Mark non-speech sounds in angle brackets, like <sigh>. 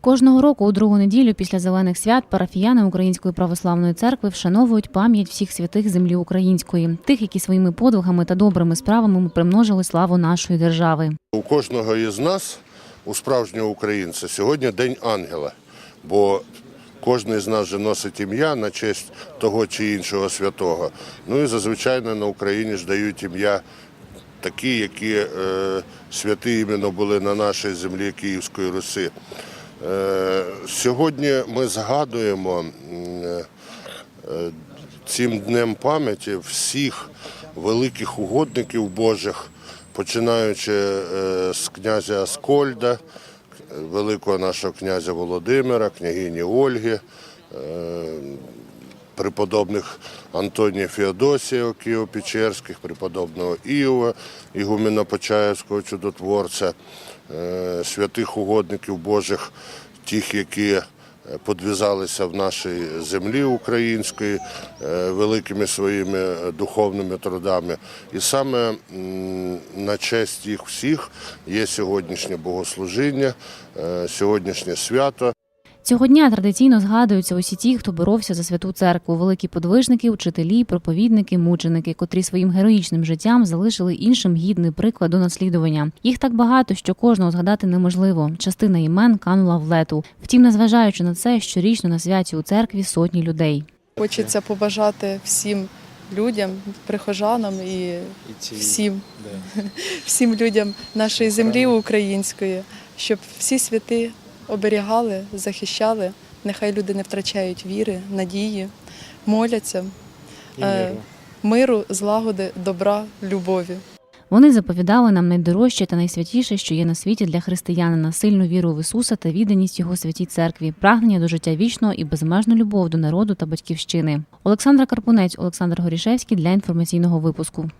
Кожного року у другу неділю після зелених свят парафіяни Української православної церкви вшановують пам'ять всіх святих землі української, тих, які своїми подвигами та добрими справами примножили славу нашої держави. У кожного із нас, у справжнього українця, сьогодні День ангела, бо кожен з нас же носить ім'я на честь того чи іншого святого. Ну і зазвичай на Україні ж дають ім'я такі, які е, святі іменно були на нашій землі Київської Руси. Е, сьогодні ми згадуємо е, е, цим днем пам'яті всіх великих угодників Божих, починаючи з князя Аскольда, великого нашого князя Володимира, княгині Ольги, преподобних Антонія Феодосія Києво-Печерських, преподобного Іова, Ігумена Почаївського чудотворця, е, святих угодників Божих, тих, які е, подвізалися в нашій землі української е, великими своїми духовними трудами. І саме на честь їх всіх є сьогоднішнє богослужіння, сьогоднішнє свято. Цього дня традиційно згадуються усі ті, хто боровся за святу церкву, великі подвижники, учителі, проповідники, мученики, котрі своїм героїчним життям залишили іншим гідний приклад до наслідування. Їх так багато, що кожного згадати неможливо. Частина імен канула в лету. Втім, незважаючи на це, щорічно на святі у церкві сотні людей. Хочеться побажати всім людям, прихожанам і І ці, всім, да. <laughs> всім людям нашої землі української, щоб всі святи оберігали, захищали. Нехай люди не втрачають віри, надії, моляться, Е, миру. миру, злагоди, добра, любові. Вони заповідали нам найдорожче та найсвятіше, що є на світі для християнина, сильну віру в Ісуса та відданість його святій церкві, прагнення до життя вічного і безмежну любов до народу та батьківщини. Олександра Карпунець, Олександр Горішевський для інформаційного випуску.